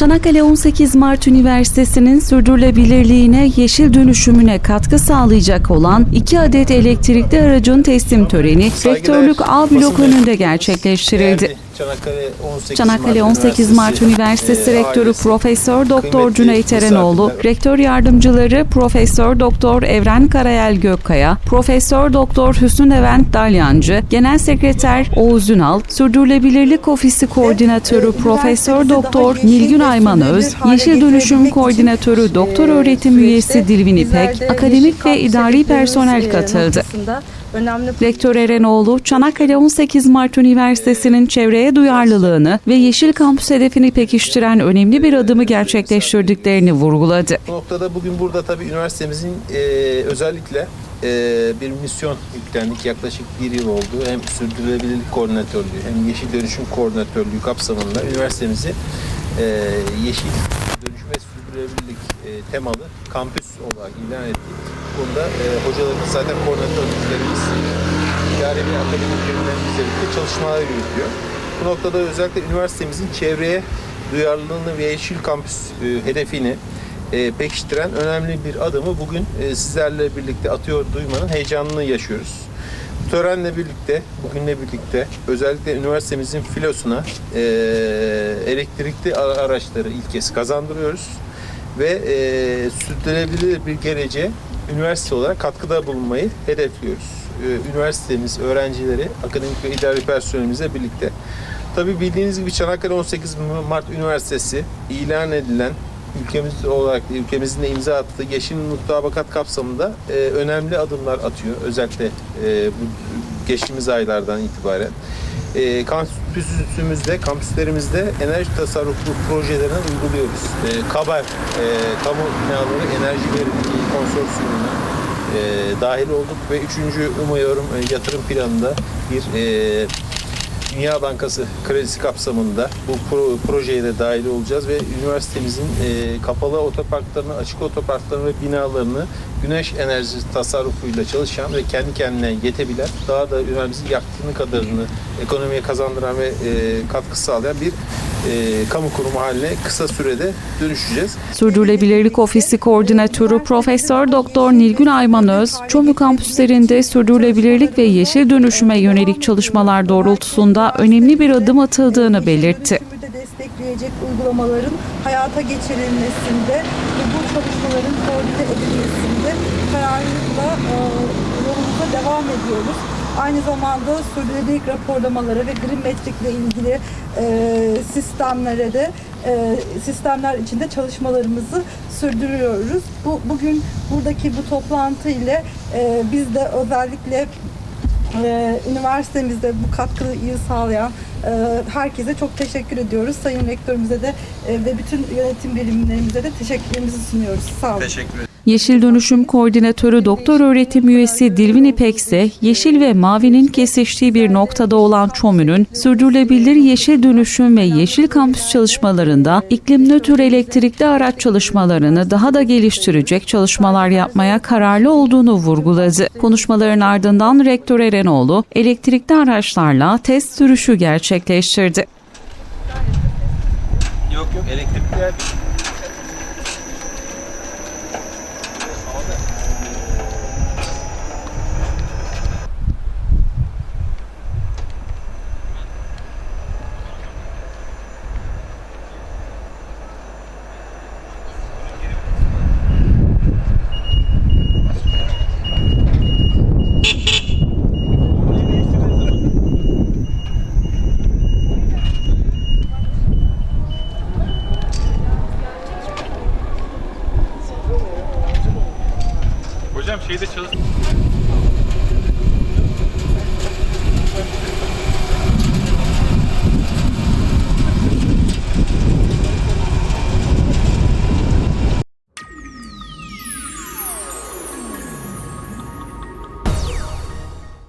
Çanakkale 18 Mart Üniversitesi'nin sürdürülebilirliğine, yeşil dönüşümüne katkı sağlayacak olan iki adet elektrikli aracın teslim töreni Saygıdeğer Rektörlük A blok önünde gerçekleştirildi. Değerli Çanakkale 18 Çanakkale Mart 18 Mart Üniversitesi e, Rektörü ailesi, Profesör Doktor Cüneyt Erenoğlu. Rektör Yardımcıları Profesör Doktor Evren Karayel Gökkaya, Profesör Doktor Hüsnü Levent Dalyancı, Genel Sekreter Oğuz Ünal, Sürdürülebilirlik Ofisi Koordinatörü Profesör Doktor Nilgün Ayman Öz, Yeşil Dönüşüm Koordinatörü Doktor Öğretim Üyesi Dilvin İpek, akademik ve idari personel katıldı. Önemli Rektör Erenoğlu, Çanakkale 18 Mart Üniversitesi'nin çevreye duyarlılığını ve Yeşil Kampüs hedefini pekiştiren önemli bir adımı gerçekleştirdiklerini vurguladı. Bu noktada bugün burada tabii üniversitemizin e, özellikle e, bir misyon yüklendik. Yaklaşık bir yıl oldu. Hem sürdürülebilirlik koordinatörlüğü hem yeşil dönüşüm koordinatörlüğü kapsamında üniversitemizi e, yeşil dönüşüm ve sürdürülebilirlik e, temalı kampüs olarak ilan ettik. Bunda e, hocalarımız zaten koordinatörlerimiz idari ve akademik birimlerimizle birlikte çalışmalar yürütüyor. Bu noktada özellikle üniversitemizin çevreye duyarlılığını ve yeşil kampüs e, hedefini e, pekiştiren önemli bir adımı bugün e, sizlerle birlikte atıyor duymanın heyecanını yaşıyoruz. Bu törenle birlikte, bugünle birlikte özellikle üniversitemizin filosuna e, elektrikli araçları ilk kez kazandırıyoruz ve e, sürdürülebilir bir geleceğe üniversite olarak katkıda bulunmayı hedefliyoruz. E, üniversitemiz, öğrencileri, akademik ve idari personelimizle birlikte. Tabii bildiğiniz gibi Çanakkale 18 Mart Üniversitesi ilan edilen ülkemiz olarak ülkemizin de imza attığı Yeşil Mutabakat kapsamında e, önemli adımlar atıyor. Özellikle e, bu geçtiğimiz aylardan itibaren. E, kampüsümüzde, kampüslerimizde enerji tasarruflu projelerini uyguluyoruz. E, KABER, e, Kamu Binaları Enerji Verimliliği Konsorsiyumu'na e, dahil olduk ve üçüncü umuyorum e, yatırım planında bir e, Dünya Bankası kredisi kapsamında bu pro- projeye de dahil olacağız ve üniversitemizin e, kapalı otoparklarını, açık otoparklarını ve binalarını güneş enerjisi tasarrufuyla çalışan ve kendi kendine yetebilen, daha da üniversitemizin yaktığını kadarını ekonomiye kazandıran ve e, katkı sağlayan bir e, kamu kurumu haline kısa sürede dönüşeceğiz. Sürdürülebilirlik Ofisi Koordinatörü Profesör Doktor Nilgün Ayman Öz, Çomu kampüslerinde sürdürülebilirlik ve yeşil dönüşüme yönelik çalışmalar doğrultusunda önemli bir adım atıldığını belirtti. destekleyecek uygulamaların hayata geçirilmesinde ve bu çalışmaların koordine edilmesinde kararlılıkla e, yolumuza devam ediyoruz. Aynı zamanda sürdürülebilirlik raporlamaları ve Green Metric ile ilgili e, sistemlere de e, sistemler içinde çalışmalarımızı sürdürüyoruz. Bu bugün buradaki bu toplantı ile e, biz de özellikle ee, üniversitemizde bu katkıyı sağlayan e, herkese çok teşekkür ediyoruz. Sayın Rektörümüze de e, ve bütün yönetim birimlerimize de teşekkürlerimizi sunuyoruz. Sağ olun. Yeşil Dönüşüm Koordinatörü Doktor Öğretim Üyesi Dilvin İpek ise yeşil ve mavinin kesiştiği bir noktada olan ÇOMÜ'nün sürdürülebilir yeşil dönüşüm ve yeşil kampüs çalışmalarında iklim nötr elektrikli araç çalışmalarını daha da geliştirecek çalışmalar yapmaya kararlı olduğunu vurguladı. Konuşmaların ardından Rektör Erenoğlu elektrikli araçlarla test sürüşü gerçekleştirdi. Yok yok elektrikler şeyde çalış...